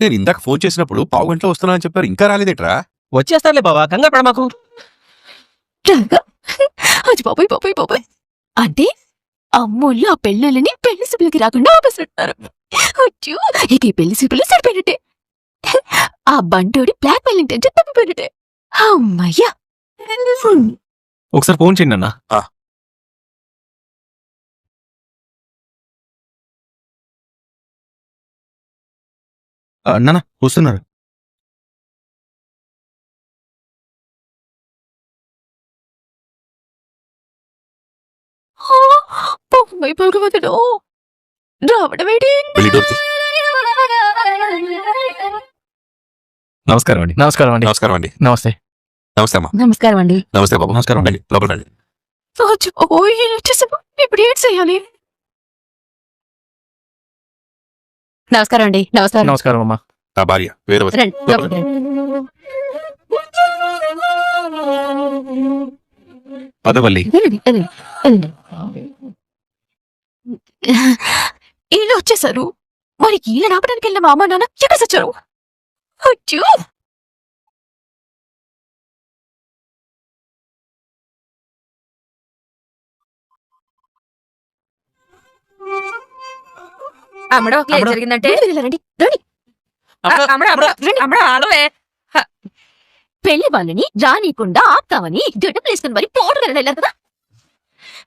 నేను ఇందాక ఫోన్ చేసినప్పుడు పావు గంటలో వస్తున్నా అని చెప్పారు. ఇంకా రాలేదేట్రా? వచ్చేస్తారులే బావా. కంగారు పడ మాకు రాగా అది బాబాయ్ బాబాయ్ బాబాయ్. అంటే అమ్మోళ్ళు ఆ పెళ్ళిళ్ళని పెళ్ళి సిబ్బులకి రాకుండా ఆపేస్తున్నారు అచ్చో, ఇక ఈ పెళ్ళి సిబ్బులు సరిపోయినట్టే. ఆ బంటోడి బ్లాక్ మెయిల్ ఇంటెన్షన్ తప్పిపోయినట్టే. అమ్మయ్యా. ఒకసారి ఫోన్ చేయండి అన్న. అన్న వస్తున్నారు. అమ్మాయి భగవతుడు. నమస్కారం అండి. నమస్కారం అండి. నమస్కారం అండి. నమస్తే. నమస్తే అమ్మా. నమస్కారం అండి. నమస్తే బాబు. నమస్కారం. రండి. లోపల రండి. ఇప్పుడు ఏం చేయాలి? నమస్కారం అండి. నమస్కారం. నమస్కారం అమ్మా. నా భార్య వేదవతి రండి. లోపలికి రండి. పదవల్లి. వీళ్ళు వచ్చేసారు. మరి వీళ్ళ రావడానికి వెళ్ళిన మా అమ్మ నాన్న ఎక్కడ చచ్చారు అచ్చో అమ్మడో. జరిగిందంటే? రండి. రండి. పెళ్ళి వాళ్ళని రానీకుండా ఆపుతామని గడ్డ వేసుకుని మరి పోటు వెళ్ళారు కదా?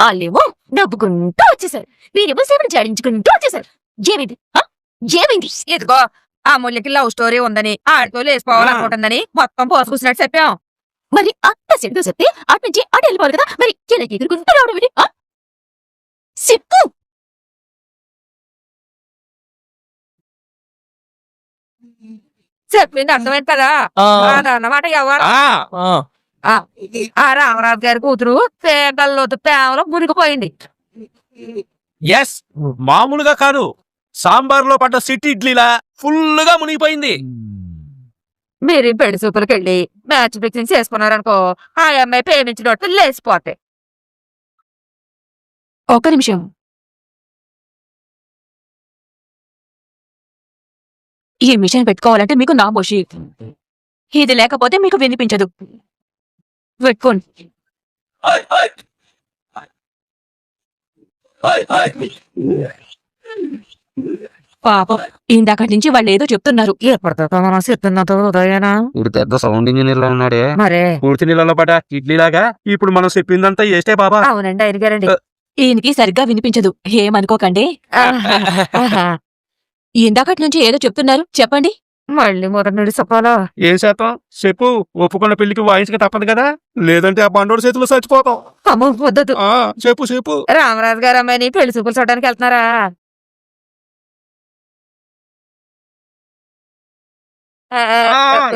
వాళ్ళేమో నవ్వుకుంటూ వచ్చేసారు. వీరేమో సేవలు జాడించుకుంటూ వచ్చేసారు. ఏమైంది? ఆ? ఏమైంది? ఇదిగో ఆ ముళ్ళకి లవ్ స్టోరీ ఉందని ఆడితో లేచిపోవాలనుకుంటుందని మొత్తం పోసుకున్నట్టు చెప్పాం. మరి అంత సెట్గా చెప్తే అటు నుంచి అటు వెళ్ళిపోవాలి కదా? మరి ఇలా ఎగురుకుంటూ రావడం? చెప్పు చెప్పింది అర్థమైంది కదా అన్నమాట ఎవరు ఆ. ఆ. రామరాజు గారి కూతురు పేగల్లోతు పేమలో మునిగిపోయింది. ఎస్ మామూలుగా కాదు. సాంబార్లో పడ్డ సిట్టి ఇడ్లీలా ఫుల్గా మునిగిపోయింది. మీరు పెళ్ళి సూపులకి వెళ్ళి మ్యాచ్ ఫిక్సింగ్ చేసుకున్నారనుకో ఆ అమ్మాయి ప్రేమించినట్టు లేచిపోతాయి. ఒక్క నిమిషం. ఈ మిషన్ పెట్టుకోవాలంటే మీకు నా బోషి ఇది లేకపోతే మీకు వినిపించదు. పెట్టుకోండి. పాపం ఇందాకటి నుంచి వాళ్ళు ఏదో చెప్తున్నారు. పెద్ద సౌండ్ ఇంజనీర్ లా ఉన్నాడే? మరే. పూర్తి నీళ్ళలో ఇడ్లీలాగా ఇప్పుడు మనం చెప్పిందంతా ఏస్తే బాబా. అవునండి అడిగారండి ఈయనకి సరిగ్గా వినిపించదు. ఏమనుకోకండి. ఇందాకటి నుంచి ఏదో చెప్తున్నారు. చెప్పండి. మళ్ళీ మొదటి నుండి చెప్పాలా ఏం శాతం? చెప్పు. ఒప్పుకున్న పెళ్ళికి వాయించక తప్పదు కదా. లేదంటే ఆ బండోడు చేతిలో చచ్చిపోతాం. అమ్మ వద్దదు ఆ చెప్పు చెప్పు. రామరాజు గారు అమ్మాయిని పెళ్ళి చూపులు చూడడానికి వెళ్తున్నారా? ఆ, ఆ,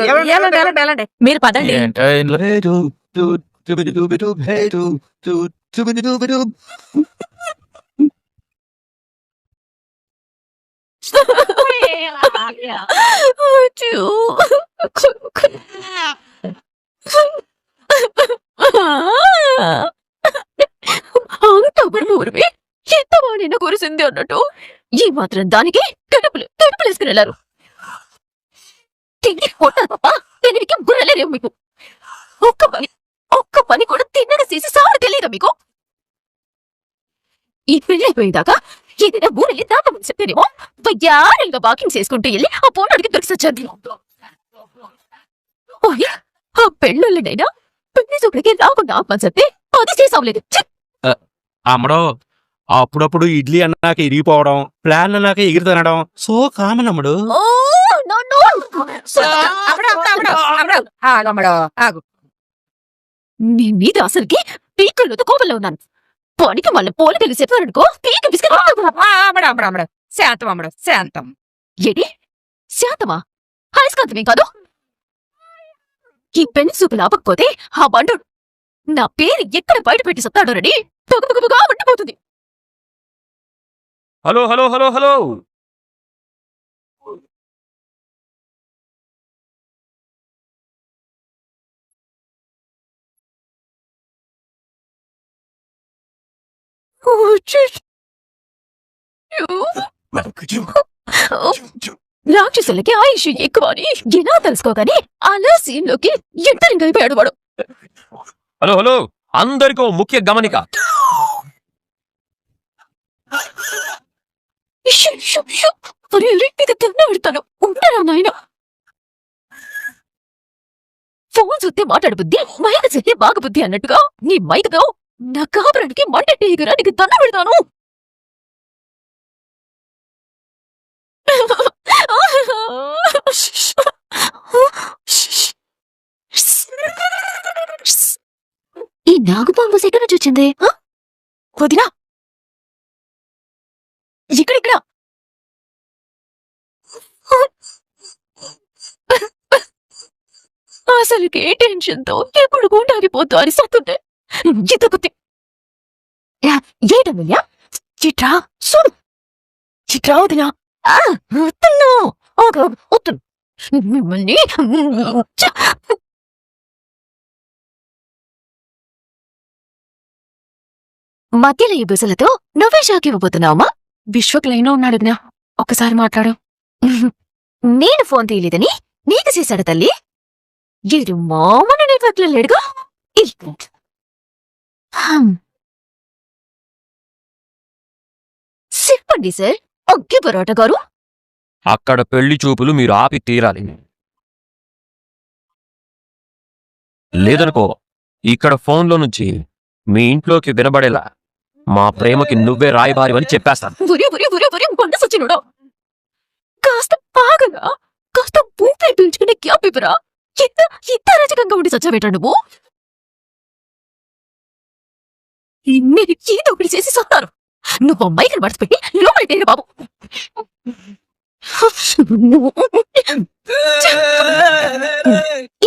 మీరు పదండి. అంత ఊరిమి ఎంత వాడినా కురిసింది అన్నట్టు ఈ మాత్రం దానికి కడుపులు కడుపులు వేసుకుని వెళ్ళారు తిండి కొట్టాలి తప్ప తినడికి బుర్రలేరేమో మీకు ఒక్క పని ఒక్క పని కూడా తిన్నగా చేసి సారు తెలియదా మీకు ఈ పెళ్ళి అయిపోయిందాకా ఏదైనా ఊరెళ్ళి దాటమని చెప్తేనేమో? వయ్యారంగా వాకింగ్ చేసుకుంటూ వెళ్ళి ఆ పోరాడికి దొరికి సచ్చాది ఓయ్, ఆ పెళ్ళోళ్ళనైనా పెళ్ళి చూపులకి రాకుండా ఆపని చెప్తే అది చేసావలేదు. అమ్మడో అప్పుడప్పుడు ఇడ్లీ అన్నాక ఇరిగిపోవడం ప్లాన్ అన్నాక ఎగిరి తినడం సో కామన్ అమ్మడు. ఓ నో మీద అసలుకి పీకలతో కోపంలో ఉన్నాను. పనికి వాళ్ళ పోలికలు చెప్పారనుకో పీక. శాంతం అమ్మడు శాంతం. ఏడి శాంతమా? అయస్కాంతమే కాదు? ఈ పెళ్ళి సూపు లాపకపోతే ఆ బండు నా పేరు ఎక్కడ బయట పెట్టి సత్తాడో రెడీ. ఉండిపోతుంది. Hello hello hello hello. రాక్షసులకి ఆయుష్ ఎక్కువ అని ఎలా తెలుసుకోగాని అలా సీన్లోకి ఎంటరింగ్ అయిపోయాడు వాడు హలో హలో. అందరికీ ఓ ముఖ్య గమనిక. పెడతాను ఉంటారా నాయన? ఫోన్ చూస్తే మాట్లాడు బుద్ధి మైక చూస్తే బాగా బుద్ధి అన్నట్టుగా నీ మైకతో నా కాపురానికి మంటెట్టేయగరా నీకు దండం పెడతాను. ఈ నాగుపాము ఎక్కడ చూచింది వదినా. ఇక్కడిక్కడ. అసలుకి ఏ టెన్షన్తో ఎప్పుడు గుండాగిపోతూ అని సత్తుంటే ఇతకుతి ఏటమిల్యా చిట్రా చూడు చిట్రా వదినా. వస్తున్నా వస్తున్నా మిమ్మల్ని చ్చ! మధ్యలో ఈ బుసలతో నువ్వే షాక్ ఇవ్వబోతున్నావమ్మా? విశ్వక్ లైన్లో ఉన్నాడు వదినా. ఒక్కసారి మాట్లాడు. నేను ఫోన్ తీయలేదని నీకు చేశాడు తల్లి. వీడు మామూలు నెట్వర్క్లో లేడుగా? ఇల్లు. హమ్. చెప్పండి సార్. అగ్గి పరోటా గారు. అక్కడ పెళ్ళి చూపులు మీరు ఆపి తీరాలి. లేదనుకో ఇక్కడ ఫోన్లో నుంచి మీ ఇంట్లోకి వినబడేలా మా ప్రేమకి నువ్వే రాయబారివని చెప్పేస్తాను. ఉరి ఉరి కొండ సచ్చినుడు. కాస్త పాగగా కాస్త ఊపిరి పీల్చుకునే గ్యాప్ ఇవ్వరా? ఇంత ఇంత అరాచకంగా ఉండి చచ్చావేట నువ్వు? నేను ఏదో ఒకటి చేసి సత్తాను. నువ్వు అమ్మాయికి మడత పెట్టి లోపలికి బాబు.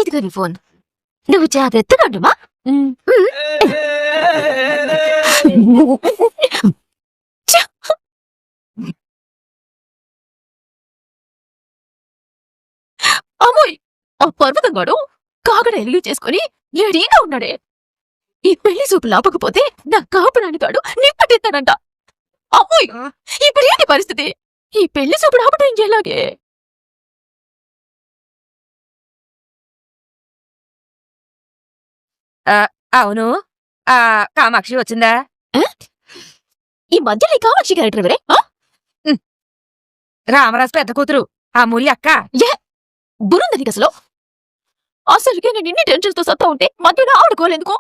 ఇదిగో నీ ఫోన్. నువ్వు జాగ్రత్తగా ఉండమా. అమ్మోయ్ ఆ పర్వతం గాడు కాగడ ఎల్లు చేసుకుని ఏడీగా ఉన్నాడే. ఈ పెళ్ళి చూపు లాపకపోతే నా కాపురాని కాడు నిప్పటెత్తాడంట అమ్మోయ్! ఇప్పుడు ఏంటి పరిస్థితి? ఈ పెళ్ళి చూపు ఆపడం ఎలాగే? అవును. ఆ కామాక్షి వచ్చిందా? ఈ మధ్యలో ఈ కామాక్షి క్యారెక్టర్ ఎవరే? ఆ? రామరాజు పెద్ద కూతురు ఆ మురి అక్క. బురుందని అసలు? అసలుకే నేను ఇన్ని టెన్షన్స్తో సత్తా ఉంటే మధ్యలో ఆడుకోలేందుకు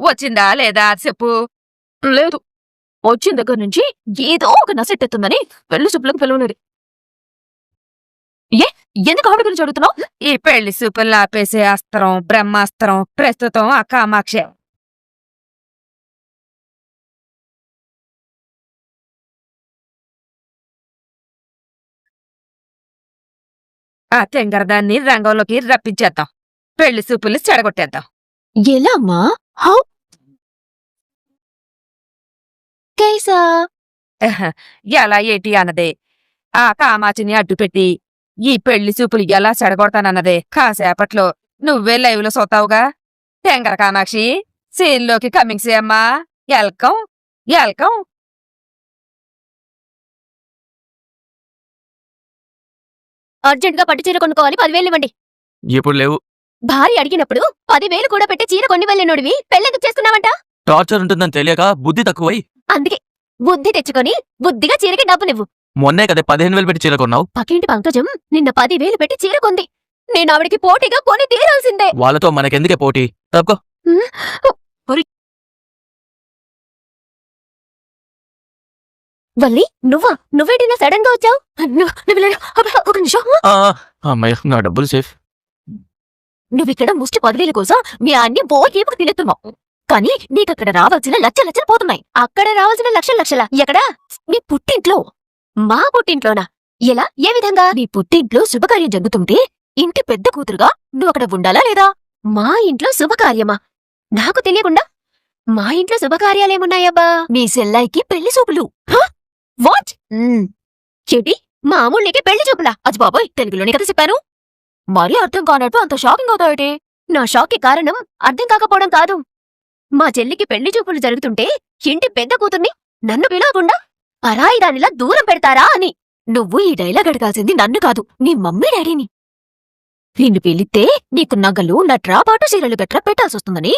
వచ్చిందా లేదా చెప్పు. లేదు. వచ్చిన దగ్గర నుంచి ఏదో ఒక నసెట్టెత్తుందని పెళ్ళి చూపులకు పిలవలేదు. ఏ ఎందుకు ఆవిడ గురించి అడుగుతున్నావు? ఈ పెళ్ళి సూపులు ఆపేసే అస్త్రం బ్రహ్మాస్త్రం ప్రస్తుతం ఆ కామాక్షి ఆ తెంగరదాన్ని రంగంలోకి రప్పించేద్దాం. పెళ్ళి సూపులు చెడగొట్టేద్దాం. ఎలా కైసా ఎహ, ఎలా ఏటి అన్నదే ఆ కామాచిని అడ్డుపెట్టి ఈ పెళ్ళి చూపులు ఎలా చెడగొడతానన్నదే కాసేపట్లో నువ్వే లైవ్లో సోతావుగా తెంగర కామాక్షి సీన్లోకి కమింగ్ అమ్మా ఎల్కం ఎల్కం అర్జెంట్గా పట్టు చీర కొనుక్కోవాలి. పదివేలు ఇవ్వండి. ఇప్పుడు లేవు. భార్య అడిగినప్పుడు పదివేలు కూడా పెట్టి చీర కొన్ని వెళ్ళినోడివి పెళ్ళెందుకు చేసుకున్నావంట టార్చర్ ఉంటుందని తెలియక బుద్ధి తక్కువై అందుకే బుద్ధి తెచ్చుకొని బుద్ధిగా చీరకి డబ్బు నువ్వు. మొన్నే కదా పదిహేను వేలు పెట్టి చీర కొన్నావు. పక్కింటి పంకజం నిన్న పదివేలు పెట్టి చీర కొంది. నేను ఆవిడకి పోటీగా కొని తీరాల్సిందే. వాళ్ళతో మనకెందుకే పోటీ? తప్పుకో. వల్లి నువ్వా? నువ్వేటినా సడన్గా వచ్చావు? అమ్మయ్య నా డబ్బులు సేఫ్. నువ్విక్కడ ముష్టి పదివేల కోసం మీ అన్ని బోయేపుకు తినేస్తున్నావు. కానీ నీకక్కడ రావాల్సిన లక్ష లక్షలు పోతున్నాయి. అక్కడ రావాల్సిన లక్ష లక్షల? ఎక్కడా? నీ పుట్టింట్లో. మా పుట్టింట్లోనా? ఎలా? ఏ విధంగా? నీ పుట్టింట్లో శుభకార్యం జరుగుతుంటే ఇంటి పెద్ద కూతురుగా నువ్వు అక్కడ ఉండాలా లేదా? మా ఇంట్లో శుభకార్యమా? నాకు తెలియకుండా మా ఇంట్లో శుభకార్యాలేమున్నాయబ్బా? మీ సెల్లాయికి పెళ్ళి చూపులు. వాట్? చెటి మా అమ్ముళ్ళకి పెళ్ళి చూపులా? అది బాబోయ్ తెలుగులోనే కదా చెప్పాను. మరీ అర్థం కానట్టు అంత షాకింగ్ అవుతావేటి? నా షాక్కి కారణం అర్థం కాకపోవడం కాదు. మా చెల్లికి పెళ్ళి చూపులు జరుగుతుంటే ఇంటి పెద్ద కూతుర్ని నన్ను పిలవకుండా పరాయి దానిలా దూరం పెడతారా అని. నువ్వు ఈ డైలాగ్ అడగాల్సింది నన్ను కాదు నీ మమ్మీ డాడీని. నిన్ను పిలిస్తే నీకు నగలు నట్రాపాటు చీరలు గట్రా పెట్టాల్సొస్తుందని.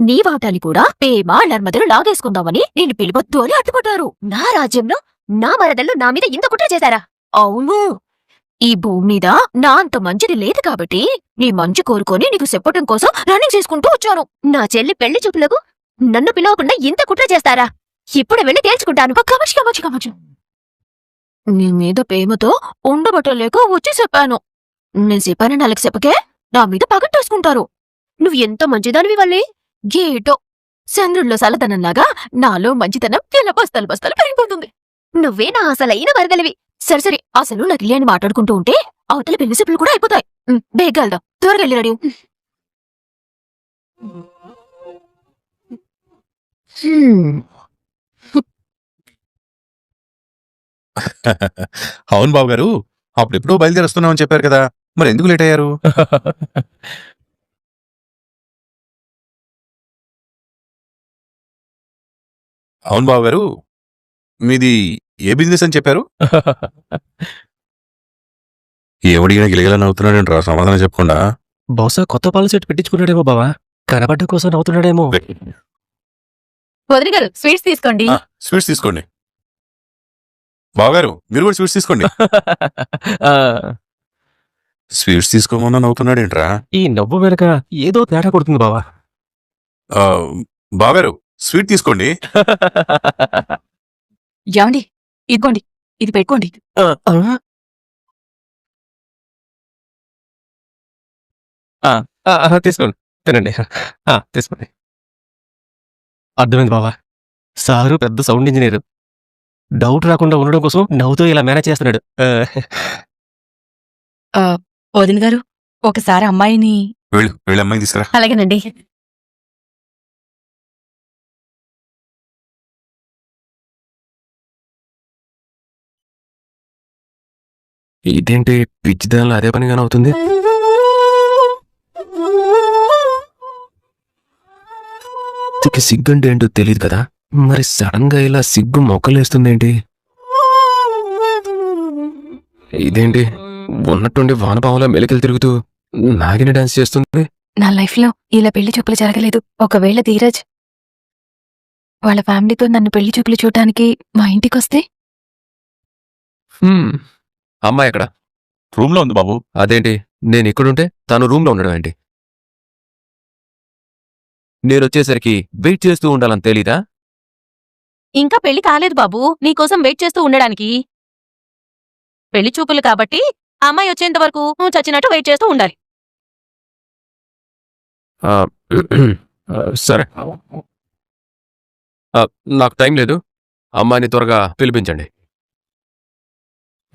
నీ వాటాని కూడా పేమ నర్మదలు లాగేసుకుందామని నిన్ను పిలవద్దు అని అడ్డుపడ్డారు. నా రాజ్యంలో నా మరదలు నా మీద ఇంత కుట్ర చేశారా? అవును. ఈ భూమి మీద నా అంత మంచిది లేదు కాబట్టి నీ మంచి కోరుకొని నీకు చెప్పటం కోసం రన్నింగ్ చేసుకుంటూ వచ్చాను. నా చెల్లి పెళ్ళి చూపులకు నన్ను పిలవకుండా ఇంత కుట్ర చేస్తారా? ఇప్పుడు వెళ్ళి తేల్చుకుంటాను. కమచి కమచి కమచు నీ మీద ప్రేమతో ఉండబట్టలేక వచ్చి చెప్పాను. నేను చెప్పానని వాళ్ళకి చెప్పకే నా మీద పగట్టేసుకుంటారు నువ్వు ఎంత మంచిదానివి వల్లే? గేటో చంద్రుల్లో సలదనంలాగా నాలో మంచితనం తెల్ల బస్తాలు బస్తాలు పెరిగిపోతుంది. నువ్వే నా అసలైన వరదలివి సరే సరే. అసలు నకిలీ అని మాట్లాడుకుంటూ ఉంటే అవతల పెళ్ళి చెప్పులు కూడా అయిపోతాయి. ఉమ్, బేగా వెళ్దాం త్వరగా వెళ్ళి రెడీ. అవును బాబు గారు అప్పుడెప్పుడో బయలుదేరుస్తున్నామని చెప్పారు కదా. మరి ఎందుకు లేట్ అయ్యారు? అవును బాబు గారు మీది ఏ బిజినెస్ అని చెప్పారు? ఎవడిగినా గిలగిలా నవ్వుతున్నాడు రా? సమాధానం చెప్పకుండా. బహుశా కొత్త పాల సెట్ పెట్టించుకున్నాడేమో బావా. కనబడ్డ కోసం వదిన గారు స్వీట్స్ తీసుకోండి. ఆ, స్వీట్స్ తీసుకోండి. బాబు గారు మీరు కూడా స్వీట్స్ తీసుకోండి. ఆ, స్వీట్స్ తీసుకోమన్నా నవ్వుతున్నాడేంట్రా? ఈ నవ్వు వెనక ఏదో తేడా కొడుతుంది బావా. ఆ, బావగారు స్వీట్ తీసుకోండి. ఏమండి? ఇదిగోండి ఇది పెట్టుకోండి. ఆ, ఆ? ఆ, ఆ, ఆ, తీసుకోండి. తినండి. ఆ, తీసుకోండి. అర్థమైంది బావా. సారు పెద్ద సౌండ్ ఇంజనీర్. డౌట్ రాకుండా ఉండడం కోసం నవ్వుతో ఇలా మేనేజ్ చేస్తున్నాడు. ఆ, వదిన గారు ఒకసారి అమ్మాయిని వెళ్ళు వెళ్ళి అమ్మాయి తీసుకురా. అలాగేనండి. ఇదేంటి పిచ్చిదానిలో అదే పనిగానే అవుతుంది? ఇక సిగ్గు అంటే ఏంటో తెలియదు కదా. మరి సడన్గా ఇలా సిగ్గు మొక్కలేస్తుందేంటి? ఇదేంటి? ఉన్నట్టుండి వానపాములా మెలికలు తిరుగుతూ నాగిని డాన్స్ చేస్తుంది? నా లైఫ్లో ఇలా పెళ్ళి చూపులు జరగలేదు. ఒకవేళ ధీరజ్ వాళ్ళ ఫ్యామిలీతో నన్ను పెళ్ళి చూపులు చూడటానికి మా ఇంటికొస్తే? హ్మ్. అమ్మాయి ఎక్కడ? రూమ్లో ఉంది బాబు. అదేంటి? నేను ఇక్కడుంటే తను రూమ్లో ఉండడం ఏంటి? నేను వచ్చేసరికి వెయిట్ చేస్తూ ఉండాలని తెలీదా? ఇంకా పెళ్ళి కాలేదు బాబు. నీకోసం వెయిట్ చేస్తూ ఉండడానికి. పెళ్ళి చూపులు కాబట్టి అమ్మాయి వచ్చేంత వరకు నువ్వు చచ్చినట్టు వెయిట్ చేస్తూ ఉండాలి. ఆ, సరే. ఆ, నాకు టైం లేదు. అమ్మాయిని త్వరగా పిలిపించండి.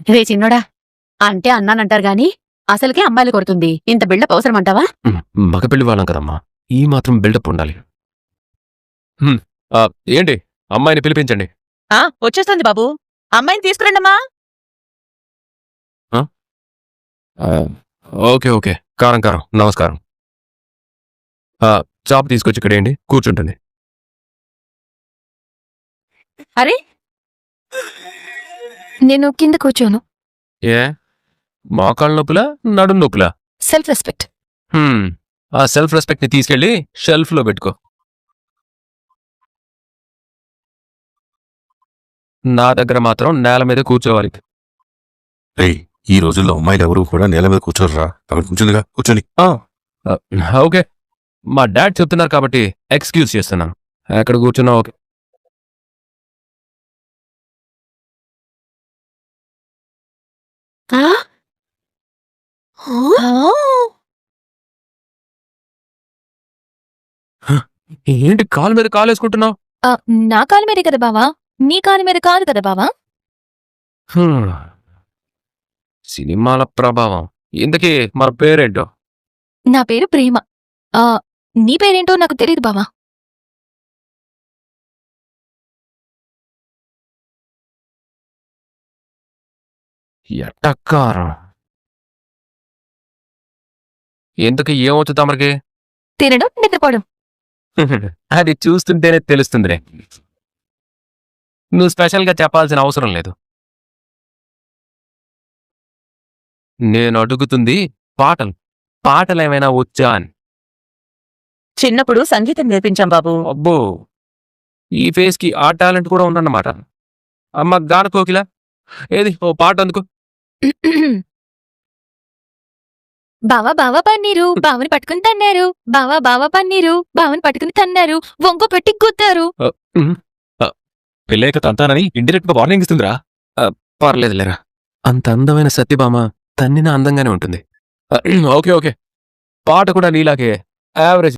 రే చిన్నోడా అంటే అన్నానంటారు గాని అసలుకే అమ్మాయిలు కొడుతుంది. ఇంత బిల్డప్ అవసరం అంటావా మ్, మగ పెళ్ళి వాళ్ళం కదమ్మా. ఈ మాత్రం బిల్డప్ ఉండాలి. హ్మ్, ఆ, ఏంటి? అమ్మాయిని పిలిపించండి. ఆ వచ్చేస్తుంది బాబు. అమ్మాయిని తీసుకురండమ్మా. ఆ, ఓకే ఓకే. కారం కారం. నమస్కారం. ఆ, చాప్ తీసుకొచ్చి ఇక్కడేయండి. కూర్చుంటుంది. అరే నేను కింద కూర్చోను. ఏ? మోకాళ్ళ నొప్పులా? నడుం నొప్పులా? సెల్ఫ్ రెస్పెక్ట్ హ్మ్, ఆ సెల్ఫ్ రెస్పెక్ట్ని తీసుకెళ్ళి షెల్ఫ్లో పెట్టుకో. నా దగ్గర మాత్రం నేల మీద కూర్చోవాలి. రేయ్ ఈ రోజుల్లో అమ్మాయిలు ఎవరు కూడా నేల మీద కూర్చోర్రా? అక్కడ కూర్చుందిగా కూర్చోని. ఆ, ఓకే. మా డాడ్ చెప్తున్నారు కాబట్టి ఎక్స్క్యూజ్ చేస్తున్నాను. ఎక్కడ కూర్చున్నా ఓకే. ఏంటి కాలు మీద కాలు వేసుకుంటున్నావు నా కాలు మీదే కదా బావా? నీ కాలు మీద కాదు కదా బావా. సినిమాల ప్రభావం. ఇంతకీ మన పేరేంటో? నా పేరు ప్రేమ. ఆ నీ పేరేంటో నాకు తెలియదు బావా. ఎట్టక్కారం. ఇంతకీ ఏమవుతుంది తమరికి? తినడం నిద్రపోవడం. అది చూస్తుంటేనే తెలుస్తుందిరే నువ్వు స్పెషల్గా చెప్పాల్సిన అవసరం లేదు. నేను అడుగుతుంది పాటలు. పాటలు ఏమైనా వచ్చా అని. చిన్నప్పుడు సంగీతం నేర్పించాం బాబు. అబ్బో! ఈ ఫేస్కి ఆ టాలెంట్ కూడా ఉందన్నమాట. అమ్మ గాన కోకిల. ఏది ఓ పాట అందుకో. బావా బావా పన్నీరు బావని పట్టుకుని తన్నారు. బావా బావా పన్నీరు బావని పట్టుకుని తన్నారు. వంక పెట్టి గుద్దారు. పెళ్ళాక తంతానని ఇండైరెక్ట్గా వార్నింగ్ ఇస్తుందిరా. పర్లేదు లేరా అంత అందమైన సత్యభామ తన్నిన అందంగానే ఉంటుంది. Okay okay. పాట కూడా నీలాగే యావరేజ్